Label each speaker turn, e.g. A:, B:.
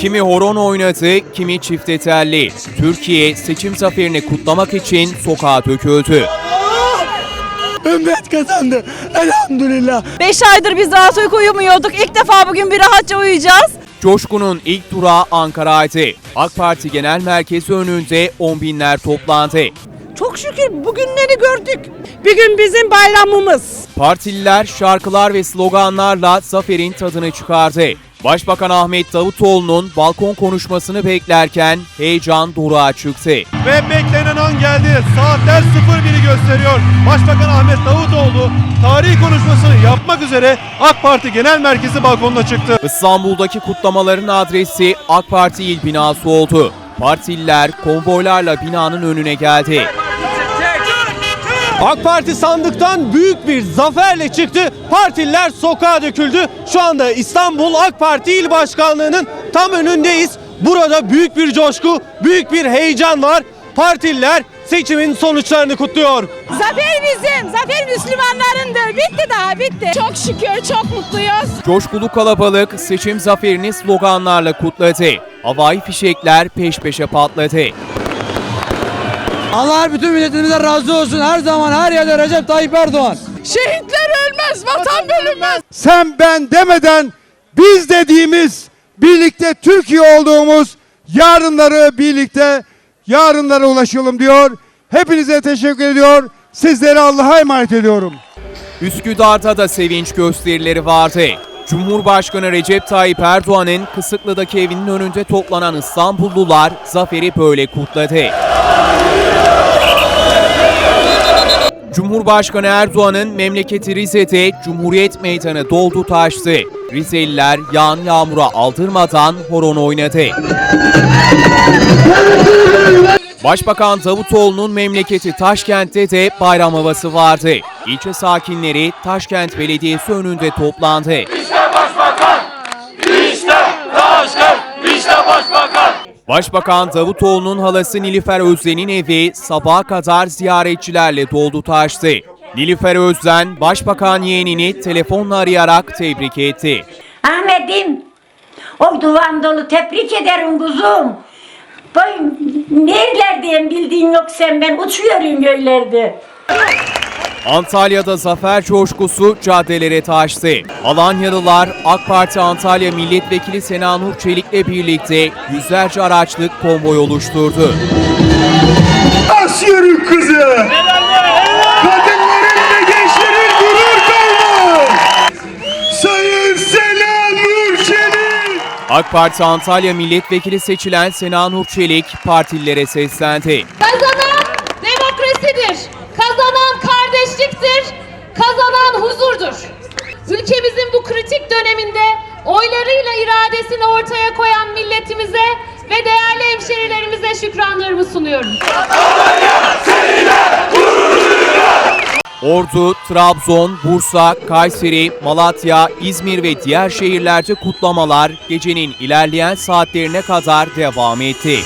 A: Kimi horon oynadı, kimi çifte telli. Türkiye seçim zaferini kutlamak için sokağa döküldü.
B: Ümmet kazandı. Elhamdülillah.
C: 5 aydır biz rahat uyku uyumuyorduk. İlk defa bugün bir rahatça uyuyacağız.
A: Coşkunun ilk durağı Ankara'ydı. AK Parti Genel Merkezi önünde on binler toplandı.
C: Çok şükür bugünleri gördük. Bugün bizim bayramımız.
A: Partililer şarkılar ve sloganlarla zaferin tadını çıkardı. Başbakan Ahmet Davutoğlu'nun balkon konuşmasını beklerken heyecan durağa çıktı.
D: Ve beklenen an geldi. Saatler 01'i gösteriyor. Başbakan Ahmet Davutoğlu tarihi konuşmasını yapmak üzere AK Parti Genel Merkezi balkonuna çıktı.
A: İstanbul'daki kutlamaların adresi AK Parti il binası oldu. Partililer konvoylarla binanın önüne geldi.
D: AK Parti sandıktan büyük bir zaferle çıktı. Partililer sokağa döküldü. Şu anda İstanbul AK Parti İl Başkanlığı'nın tam önündeyiz. Burada büyük bir coşku, büyük bir heyecan var. Partililer seçimin sonuçlarını kutluyor.
C: Zafer bizim. Zafer Müslümanlarındır. Bitti daha bitti. Çok şükür çok mutluyuz.
A: Coşkulu kalabalık seçim zaferini sloganlarla kutladı. Havai fişekler peş peşe patladı.
B: Allah bütün milletimize razı olsun. Her zaman her yerde Recep Tayyip Erdoğan.
C: Şehitler ölmez, vatan bölünmez.
E: sen ben demeden biz dediğimiz birlikte Türkiye olduğumuz yarınları birlikte yarınlara ulaşalım diyor. Hepinize teşekkür ediyor. Sizleri Allah'a emanet ediyorum.
A: Üsküdar'da da sevinç gösterileri vardı. Cumhurbaşkanı Recep Tayyip Erdoğan'ın Kısıklı'daki evinin önünde toplanan İstanbullular zaferi böyle kutladı. Cumhurbaşkanı Erdoğan'ın memleketi Rize'de Cumhuriyet Meydanı doldu taştı. Rizeliler yağan yağmura aldırmadan horon oynadı. Başbakan Davutoğlu'nun memleketi Taşkent'te de bayram havası vardı. İlçe sakinleri Taşkent Belediyesi önünde toplandı. Başbakan Davutoğlu'nun halası Nilüfer Özden'in evi sabaha kadar ziyaretçilerle doldu taştı. Nilüfer Özden, Başbakan yeğenini telefonla arayarak tebrik etti.
F: Ahmet'im, o duvan dolu tebrik ederim kuzum. Boy, nerelerdeyim bildiğin yok sen ben uçuyorum göllerde.
A: Antalya'da zafer coşkusu caddelere taştı. Alanyalılar AK Parti Antalya Milletvekili Sena Nur Çelik'le birlikte yüzlerce araçlık konvoy oluşturdu.
E: As yürü kızı. Kadınların ve gençlerin gurur. Sayın Sena Nurçelik.
A: AK Parti Antalya Milletvekili seçilen Sena Nur Çelik partililere seslendi.
G: Kazanan Ülkemizin bu kritik döneminde oylarıyla iradesini ortaya koyan milletimize ve değerli hemşerilerimize şükranlarımı sunuyorum.
A: Ordu, Trabzon, Bursa, Kayseri, Malatya, İzmir ve diğer şehirlerde kutlamalar gecenin ilerleyen saatlerine kadar devam etti.